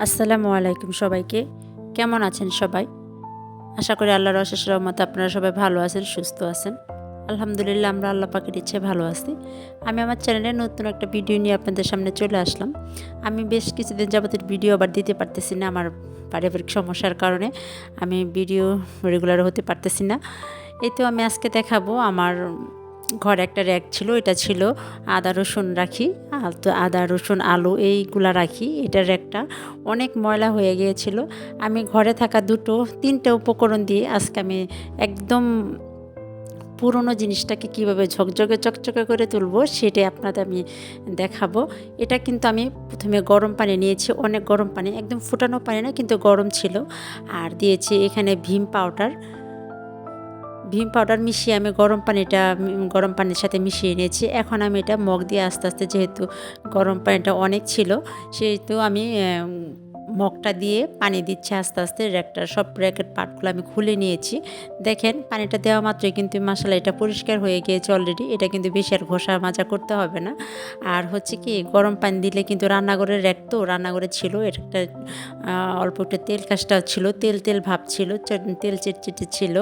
আসসালামু আলাইকুম সবাইকে। কেমন আছেন সবাই? আশা করি আল্লাহর অশেষ রহমতে আপনারা সবাই ভালো আছেন, সুস্থ আছেন। আলহামদুলিল্লাহ, আমরা আল্লাহ পাকের ইচ্ছে ভালো আছি। আমি আমার চ্যানেলে নতুন একটা ভিডিও নিয়ে আপনাদের সামনে চলে আসলাম। আমি বেশ কিছুদিন যাবতের ভিডিও আবার দিতে পারতেছি না আমার পারিবারিক সমস্যার কারণে। আমি ভিডিও রেগুলার হতে পারতেছি না। তো আমি আজকে দেখাবো আমার ঘরে একটা র্যাক ছিল, এটা ছিল আদা, রসুন রাখি আদা, রসুন, আলু, এইগুলা রাখি, এটার র্যাকটা অনেক ময়লা হয়ে গিয়েছিল। আমি ঘরে থাকা দুটো, তিনটে উপকরণ দিয়ে আজকে আমি একদম পুরনো জিনিসটাকে কীভাবে ঝকঝকে, চকচকে করে তুলবো সেটাই আপনাদের আমি দেখাবো। এটা কিন্তু আমি প্রথমে গরম পানি নিয়েছি, অনেক গরম পানি, একদম ফুটানো পানি না, কিন্তু গরম ছিল। আর দিয়েছি এখানে ভীম পাউডার। ভীম পাউডার মিশিয়ে আমি গরম পানিটা গরম পানির সাথে মিশিয়ে নিয়েছি। এখন আমি এটা মগ দিয়ে আস্তে আস্তে যেহেতু গরম পানিটা অনেক ছিল, সেহেতু আমি মগটা দিয়ে পানি দিচ্ছি আস্তে আস্তে। র্যাকটার সব র্যাকেট পার্টগুলো আমি খুলে নিয়েছি। দেখেন, পানিটা দেওয়া মাত্রই কিন্তু মশলা এটা পরিষ্কার হয়ে গিয়েছে অলরেডি এটা কিন্তু বেশি আর ঘষা মাজা করতে হবে না। আর হচ্ছে কি, গরম পানি দিলে কিন্তু রান্নাঘরের র্যাক তো রান্নাঘরে ছিল একটা অল্প একটা তেল কাজটা ছিল, তেল তেল ভাব ছিল তেল চিটচিটে ছিল।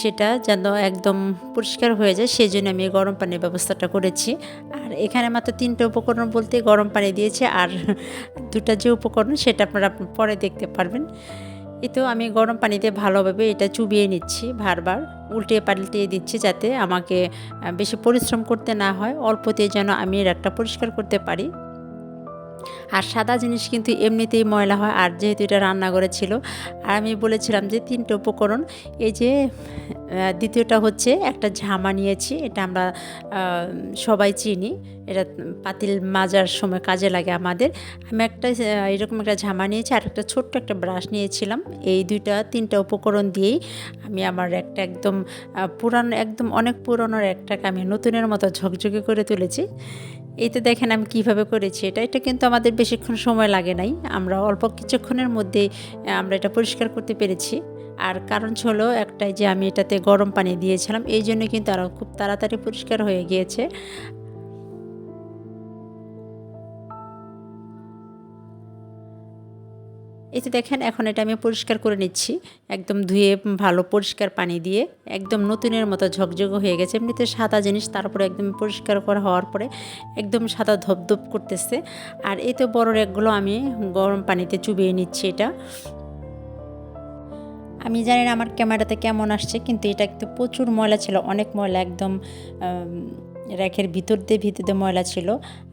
সেটা যেন একদম পরিষ্কার হয়ে যায় সেই জন্য আমি গরম পানির ব্যবস্থাটা করেছি। আর এখানে মাত্র তিনটে উপকরণ বলতে গরম পানি দিয়েছে, আর দুটা যে উপকরণ সেটা আপনারা পরে দেখতে পারবেন। তো আমি গরম পানিতে ভালোভাবে এটা চুবিয়ে নিচ্ছি বারবার, উল্টে পাল্টিয়ে দিচ্ছি যাতে আমাকে বেশি পরিশ্রম করতে না হয় অল্পতে যেন আমি একটা পরিষ্কার করতে পারি। আর সাদা জিনিস কিন্তু এমনিতেই ময়লা হয়, আর যেহেতু এটা রান্নাঘরে ছিল, আর আমি বলেছিলাম যে তিনটে উপকরণ, এই যে দ্বিতীয়টা হচ্ছে একটা ঝামা নিয়েছি, এটা আমরা সবাই চিনি, এটা পাতিল মাজার সময় কাজে লাগে আমাদের, আমি একটা এরকম একটা ঝামা নিয়েছি, আর একটা ছোট্ট একটা ব্রাশ নিয়েছিলাম, এই দুইটা, তিনটা উপকরণ দিয়েই আমি আমার একটা একদম পুরানো, একদম অনেক পুরনো একটাকে আমি নতুনের মতো ঝকঝকে করে তুলেছি এই তো দেখেন আমি কীভাবে করেছি এটা। এটা কিন্তু আমাদের বেশিক্ষণ সময় লাগে নাই। আমরা অল্প কিছুক্ষণের মধ্যে আমরা এটা পরিষ্কার করতে পেরেছি। আর কারণ হলো একটাই যে আমি এটাতে গরম পানি দিয়েছিলাম, এই জন্য কিন্তু আরও খুব তাড়াতাড়ি পরিষ্কার হয়ে গিয়েছে। এই তো দেখেন, এখন এটা আমি পরিষ্কার করে নিচ্ছি। একদম ধুয়ে ভালো পরিষ্কার পানি দিয়ে একদম নতুনের মতো ঝকঝক হয়ে গেছে। এমনিতে সাদা জিনিস, তারপরে একদম পরিষ্কার করা হওয়ার পরে একদম সাদা ধপধপ করতেছে। আর এই তো বড় র্যাকগুলো আমি গরম পানিতে চুবিয়ে নিচ্ছি এটা। আমি জানি না আমার ক্যামেরাতে কেমন আসছে, কিন্তু এটা কিন্তু প্রচুর ময়লা ছিল, অনেক ময়লা, একদম র্যাকের ভিতর দিয়ে ভিতরে ময়লা ছিল।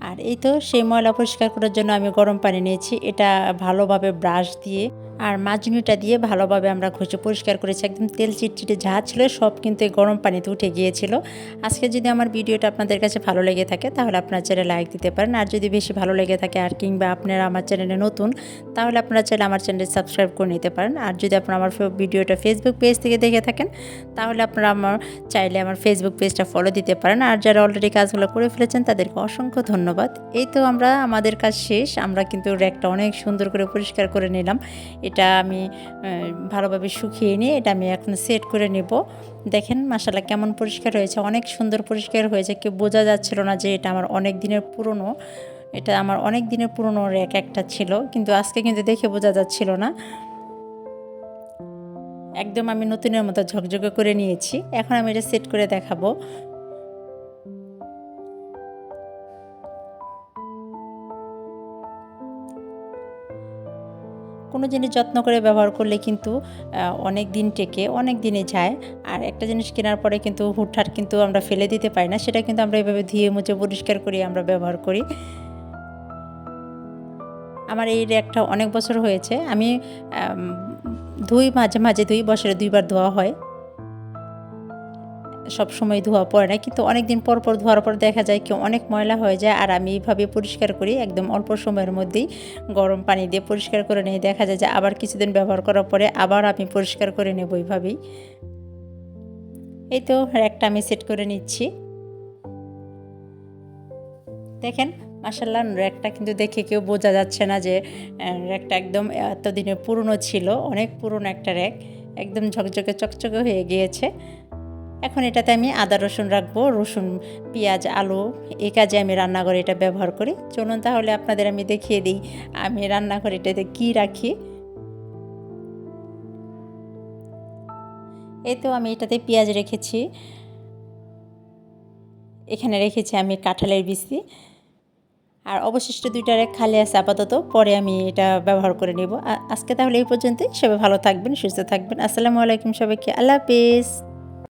আর এই তো সেই ময়লা পরিষ্কার করার জন্য আমি গরম পানি নিয়েছি। এটা ভালোভাবে ব্রাশ দিয়ে আর মাজুনিটা দিয়ে ভালোভাবে আমরা ঘষে পরিষ্কার করেছি। একদম তেল চিটচিটে যা ছিল সব কিন্তু গরম পানিতে উঠে গিয়েছিল। আজকে যদি আমার ভিডিওটা আপনাদের কাছে ভালো লেগে থাকে, তাহলে আপনার চ্যানেলে লাইক দিতে পারেন। আর যদি বেশি ভালো লেগে থাকে আর কিংবা আপনারা আমার চ্যানেলে নতুন, তাহলে আপনারা চাইলে আমার চ্যানেল সাবস্ক্রাইব করে নিতে পারেন। আর যদি আপনারা আমার ভিডিওটা ফেসবুক পেজ থেকে দেখে থাকেন, তাহলে আপনারা আমার চাইলে আমার ফেসবুক পেজটা ফলো দিতে পারেন। আর যারা অলরেডি কাজগুলো করে ফেলেছেন, তাদেরকে অসংখ্য ধন্যবাদ। এই তো আমরা, আমাদের কাজ শেষ। আমরা কিন্তু র্যাকটা অনেক সুন্দর করে পরিষ্কার করে নিলাম। এটা আমি ভালোভাবে শুকিয়ে নিয়ে এটা আমি এখন সেট করে নেব। দেখেন মাসালা কেমন পরিষ্কার হয়েছে, অনেক সুন্দর পরিষ্কার হয়েছে। কেউ বোঝা যাচ্ছিল না যে এটা আমার অনেক দিনের পুরনো, এটা আমার অনেক দিনের পুরনো র্যাক একটা ছিল, কিন্তু আজকে কিন্তু দেখে বোঝা যাচ্ছিল না। একদম আমি নতুনের মতো ঝকঝকে করে নিয়েছি, এখন আমি এটা সেট করে দেখাবো। কোনো জিনিস যত্ন করে ব্যবহার করলে কিন্তু অনেক দিন টেকে, অনেক দিনে যায়। আর একটা জিনিস কেনার পরে কিন্তু হুটহাট কিন্তু আমরা ফেলে দিতে পারি না, সেটা কিন্তু আমরা এভাবে ধুয়ে মুছে পরিষ্কার করি আমরা ব্যবহার করি। আমার এই র্যাকটা অনেক বছর হয়েছে। আমি ধুই মাঝে মাঝে ধুই বছরে দুইবার ধোয়া হয়। সব সময় ধোয়া পড়ে না, কিন্তু অনেক দিন পর পর ধোয়ার পর দেখা যায় কি অনেক ময়লা হয়ে যায় আর আমি এইভাবে পরিষ্কার করি, একদম অল্প সময়ের মধ্যেই গরম পানি দিয়ে পরিষ্কার করে নিয়ে দেখা যায় যে আবার কিছুদিন ব্যবহার করার পরে আবার আমি পরিষ্কার করে নেব এইভাবেই। এই তো র্যাকটা আমি সেট করে নিচ্ছি। দেখেন মাসাল্লাহ র্যাকটা কিন্তু দেখে কেউ বোঝা যাচ্ছে না যে র্যাকটা একদম এতদিনের পুরনো ছিল, অনেক পুরনো একটা র্যাক একদম ঝকঝকে চকচকে হয়ে গিয়েছে। এখন এটাতে আমি আদা, রসুন রাখব, রসুন, পেঁয়াজ, আলু, এই কাজে আমি রান্নাঘরে এটা ব্যবহার করি। চলুন তাহলে আপনাদের আমি দেখিয়ে দিই আমি রান্নাঘরে এটাতে কী রাখি। এই তো আমি এটাতে পেঁয়াজ রেখেছি। এখানে রেখেছি আমি কাঁঠালের বিচি। আর অবশিষ্ট দুইটা খালি আছে আপাতত, পরে আমি এটা ব্যবহার করে নেব। আজকে তাহলে এই পর্যন্তই। সবাই ভালো থাকবেন, সুস্থ থাকবেন। আসসালামু আলাইকুম সবাইকে। আল্লাহ হাফিজ।